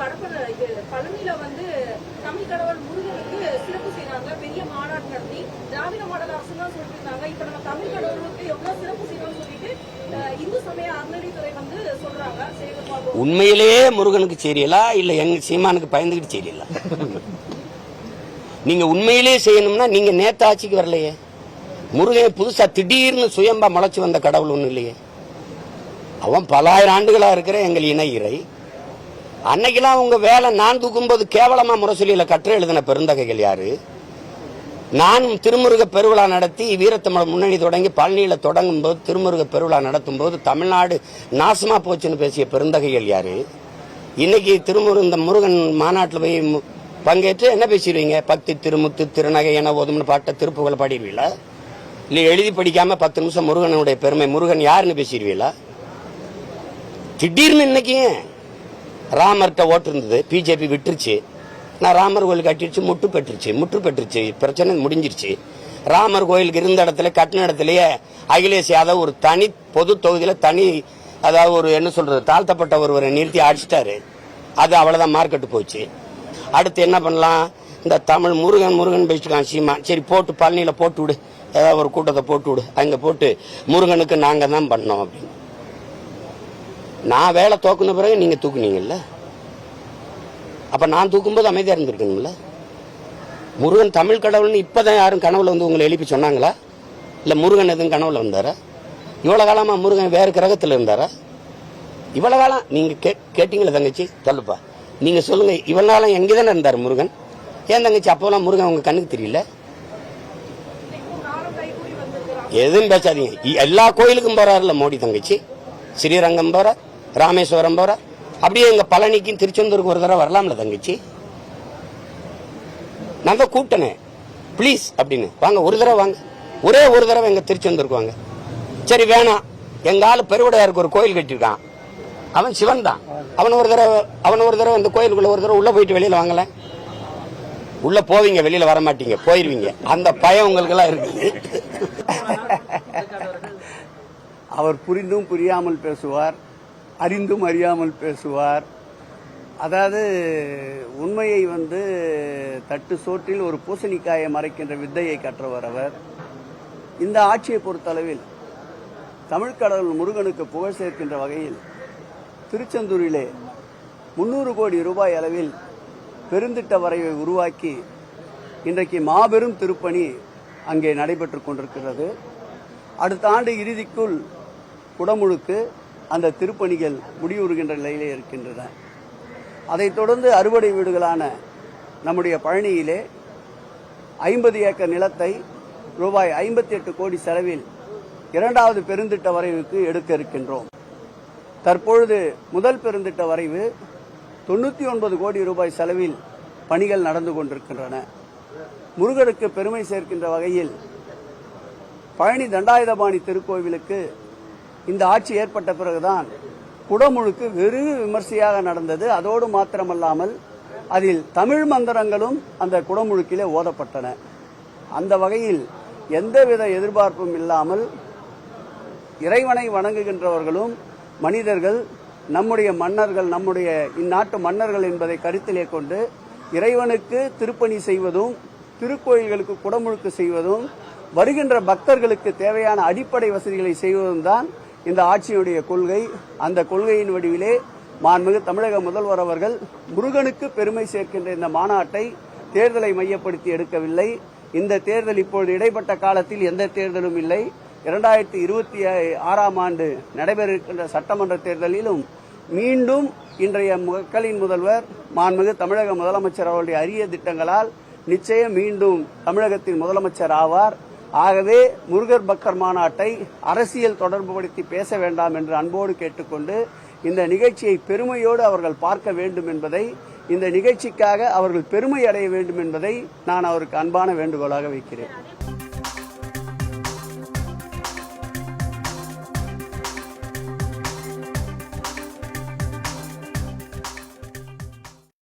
வடபழ இது பழனியில வந்து தமிழ் கடவுள் முருகனுக்கு சிறப்பு செய்யறாங்க பெரிய மாநாடு நடத்தி திராவிட மாடல் அரசு தான் சொல்லியிருந்தாங்க இப்ப நம்ம தமிழ் கடவுளுக்கு எவ்வளவு சிறப்பு செய்யணும்னு சொல்லிட்டு இந்து சமய அறநிலைத்துறை வந்து சொல்றாங்க. உண்மையிலேயே முருகனுக்கு செய்யலா இல்ல எங்க சீமானுக்கு பயந்துகிட்டு செய்யல நீங்க உண்மையிலேயே செய்யணும்னா நீங்க நேத்து ஆட்சிக்கு வரலையே. முருகன் புதுசா திடீர்னு சுயம்பா முளைச்சு வந்த கடவுள் ஒண்ணு இல்லையே. அவன் பல ஆயிரம் ஆண்டுகளா இருக்கிற எங்கள் இணை இறை அன்னைக்கெல்லாம் உங்க வேலை நான் தூக்கும்போது கேவலமா முரசொலியில கற்று எழுதின பெருந்தகைகள் யாரு? நானும் திருமுருக பெருவிழா நடத்தி வீரத்தமிழ் முன்னணி தொடங்கி பழனியில தொடங்கும் போது திருமுருக பெருவிழா நடத்தும் போது தமிழ்நாடு நாசமா போச்சுன்னு பேசிய பெருந்தகைகள் யாரு? இன்னைக்கு திருமுரு இந்த முருகன் மாநாட்டில் போய் மு- பங்கேற்று என்ன பேசிடுவீங்க? பக்தி திருமுத்து திருநகை என ஓதும்னு பாட்ட திருப்புகளை பாடிடுவீங்களா? இல்லை எழுதி படிக்காம பத்து நிமிஷம் முருகனுடைய பெருமை முருகன் யாருன்னு பேசிடுவீங்களா? திடீர்னு இன்னைக்கு ராமர்கிட்ட ஓட்டு இருந்தது. பிஜேபி விட்டுருச்சு. நான் ராமர் கோயில் கட்டிடுச்சு முட்டு பெற்றுச்சு முற்று பெற்றுச்சு பிரச்சனை முடிஞ்சிருச்சு. ராமர் கோயிலுக்கு இருந்த இடத்துல கட்டின இடத்துலயே அகிலேஷ் யாதவ் ஒரு தனி பொது தொகுதியில் தனி அதாவது ஒரு என்ன சொல்றது தாழ்த்தப்பட்ட ஒருவரை நிறுத்தி அடிச்சிட்டாரு. அது அவ்வளோதான் மார்க்கெட்டு போச்சு. அடுத்து என்ன பண்ணலாம்? இந்த தமிழ் முருகன் முருகன் பேசிட்டுக்கான் சீமா. சரி போட்டு பழனியில் போட்டு விடு. ஏதாவது ஒரு கூட்டத்தை போட்டு விடு. அங்கே போட்டு முருகனுக்கு நாங்கள் தான் பண்ணோம் அப்படின்னு. நான் வேலை தூக்குன பிறகு நீங்க தூக்குனீங்கல்ல? அப்ப நான் தூக்கும்போது அமைதியா இருந்திருக்கணும்ல? முருகன் தமிழ் கடவுள்னு இப்பதான் யாரும் கனவுல வந்து உங்களை எழுப்பி சொன்னாங்களா? இல்ல முருகன் எதுவும் கனவுல வந்தாரா? இவ்வளவு காலமா முருகன் வேறு கிரகத்துல இருந்தாரா? இவ்வளவு காலம் நீங்க கே- கேட்டீங்களா தங்கச்சி? சொல்லுப்பா. நீங்க சொல்லுங்க இவ்வளவு காலம் எங்கே தானே இருந்தார் முருகன்? ஏன் தங்கச்சி அப்போலாம் முருகன் உங்க கண்ணுக்கு தெரியல? எதுவும் பேசாதீங்க. எல்லா கோயிலுக்கும் போறாருல்ல மோடி தங்கச்சி? ஸ்ரீரங்கம் போற ராமேஸ்வரம் போற. அப்படியே எங்கள் பழனிக்கும் திருச்செந்தூருக்கு ஒரு தடவை வரலாம்ல தங்கச்சி? நான் தான் கூப்பிட்டேனே. ப்ளீஸ் அப்படின்னு. வாங்க ஒரு தடவை வாங்க. ஒரே ஒரு தடவை எங்கள் திருச்செந்தூருக்கு வாங்க. சரி வேணாம். எங்கள் ஆள் பெருவுடையாருக்கு ஒரு கோயில் கட்டியிருக்கான். அவன் சிவன் தான். அவன் ஒரு தடவை அவன் ஒரு தடவை இந்த கோயிலுக்குள்ள ஒரு தடவை உள்ளே போயிட்டு வெளியில் வாங்கல உள்ளே போவீங்க வெளியில் வர மாட்டீங்க போயிருவீங்க. அந்த பயம் உங்களுக்கெல்லாம் இருக்குது அவர் புரிந்தும் புரியாமல் பேசுவார். அறிந்தும் அறியாமல் பேசுவார். அதாவது உண்மையை வந்து தட்டு சோற்றில் ஒரு பூசணிக்காயை மறைக்கின்ற வித்தையை கற்றவர் அவர். இந்த ஆட்சியை பொறுத்தளவில் தமிழ்க்கடவுள் முருகனுக்கு புகழ் சேர்க்கின்ற வகையில் திருச்செந்தூரிலே முன்னூறு கோடி ரூபாய் அளவில் பெருந்திட்ட வரைவை உருவாக்கி இன்றைக்கு மாபெரும் திருப்பணி அங்கே நடைபெற்றுக் கொண்டிருக்கிறது. அடுத்த ஆண்டு இறுதிக்குள் குடமுழுக்கு அந்த திருப்பணிகள் முடிவுறுகின்ற நிலையிலே இருக்கின்றன. அதைத் தொடர்ந்து அறுவடை வீடுகளான நம்முடைய பழனியிலே ஐம்பது ஏக்கர் நிலத்தை ரூபாய் ஐம்பத்தி எட்டு கோடி செலவில் இரண்டாவது பெருந்திட்ட வரைவுக்கு எடுக்க இருக்கின்றோம். தற்பொழுது முதல் பெருந்திட்ட வரைவு தொண்ணூற்றி ஒன்பது கோடி ரூபாய் செலவில் பணிகள் நடந்து கொண்டிருக்கின்றன. முருகனுக்கு பெருமை சேர்க்கின்ற வகையில் பழனி தண்டாயுதபாணி திருக்கோவிலுக்கு இந்த ஆட்சி ஏற்பட்ட பிறகுதான் குடமுழுக்கு வெறு விமர்சையாக நடந்தது. அதோடு மாத்திரமல்லாமல் அதில் தமிழ் மந்திரங்களும் அந்த குடமுழுக்கிலே ஓதப்பட்டன. அந்த வகையில் எந்தவித எதிர்பார்ப்பும் இல்லாமல் இறைவனை வணங்குகின்றவர்களும் மனிதர்கள் நம்முடைய மன்னர்கள் நம்முடைய இந்நாட்டு மன்னர்கள் என்பதை கருத்திலே கொண்டு இறைவனுக்கு திருப்பணி செய்வதும் திருக்கோயில்களுக்கு குடமுழுக்கு செய்வதும் வருகின்ற பக்தர்களுக்கு தேவையான அடிப்படை வசதிகளை செய்வதும் தான் இந்த ஆட்சியுடைய கொள்கை அந்த கொள்கையின் வடிவிலே மாண்புமிகு தமிழக முதல்வர் அவர்கள் முருகனுக்கு பெருமை சேர்க்கின்ற இந்த மாநாட்டை தேர்தலை மையப்படுத்தி எடுக்கவில்லை. இந்த தேர்தல் இப்பொழுது இடைப்பட்ட காலத்தில் எந்த தேர்தலும் இல்லை. இரண்டாயிரத்தி இருபத்தி ஆறாம் ஆண்டு நடைபெற இருக்கின்ற சட்டமன்ற தேர்தலிலும் மீண்டும் இன்றைய மக்களின் முதல்வர் மாண்புமிகு தமிழக முதலமைச்சர் அவருடைய அரிய திட்டங்களால் நிச்சயம் மீண்டும் தமிழகத்தின் முதலமைச்சர் ஆவார். ஆகவே முருகர் பக்கர் மாநாட்டை அரசியல் தொடர்புபடுத்தி பேச வேண்டாம் என்று அன்போடு கேட்டுக்கொண்டு இந்த நிகழ்ச்சியை பெருமையோடு அவர்கள் பார்க்க வேண்டும் என்பதை இந்த நிகழ்ச்சிக்காக அவர்கள் பெருமை அடைய வேண்டும் என்பதை நான் அவருக்கு அன்பான வேண்டுகோளாக வைக்கிறேன்.